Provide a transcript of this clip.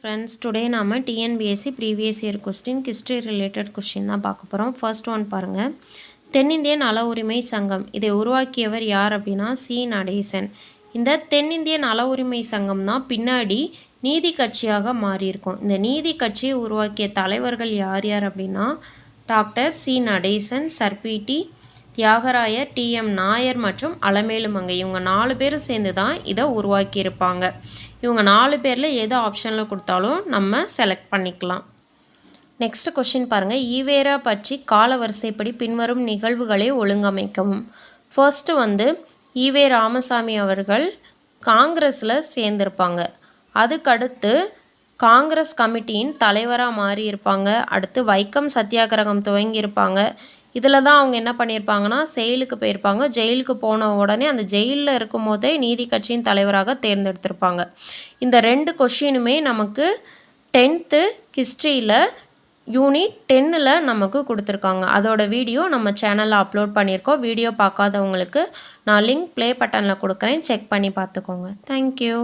Friends today நாம TNPSC previous year question history related question தான் பார்க்க போகிறோம் ஃபர்ஸ்ட் ஒன் பாருங்கள் தென்னிந்திய நல உரிமை சங்கம் இதை உருவாக்கியவர் யார் அப்படின்னா சி. நடேசன். இந்த தென்னிந்திய நல உரிமை சங்கம் தான் பின்னாடி நீதி கட்சியாக மாறியிருக்கும். இந்த நீதி கட்சியை உருவாக்கிய தலைவர்கள் யார் யார் அப்படின்னா doctor C. Natesan sir P T Thyagarayar TM Nair மற்றும் அலமேலுமங்கை இவங்க நாலு பேரும் சேர்ந்து தான் இதை உருவாக்கியிருப்பாங்க. இவங்க நாலு பேரில் எது ஆப்ஷனில் கொடுத்தாலும் நம்ம செலக்ட் பண்ணிக்கலாம். நெக்ஸ்ட் கொஷின் பாருங்கள் ஈவேரா பற்றி கால வரிசைப்படி பின்வரும் நிகழ்வுகளை ஒழுங்கமைக்கவும். ஃபர்ஸ்ட்டு வந்து ஈவே ராமசாமி அவர்கள் காங்கிரஸில் சேர்ந்திருப்பாங்க. அதுக்கடுத்து காங்கிரஸ் கமிட்டியின் தலைவராக மாறியிருப்பாங்க. அடுத்து வைக்கம் சத்தியாகிரகம் துவங்கியிருப்பாங்க. இதில் தான் அவங்க என்ன பண்ணியிருப்பாங்கன்னா செயலுக்கு போயிருப்பாங்க. ஜெயிலுக்கு போன உடனே அந்த ஜெயிலில் இருக்கும் போதே நீதி கட்சியின் தலைவராக தேர்ந்தெடுத்திருப்பாங்க. இந்த ரெண்டு கொஷினுமே நமக்கு டென்த்து ஹிஸ்ட்ரியில் யூனிட் டென்னில் நமக்கு கொடுத்துருக்காங்க. அதோட வீடியோ நம்ம சேனலில் அப்லோட் பண்ணியிருக்கோம். வீடியோ பார்க்காதவங்களுக்கு நான் லிங்க் ப்ளே பட்டனில் கொடுக்குறேன். செக் பண்ணி பார்த்துக்கோங்க. தேங்க்யூ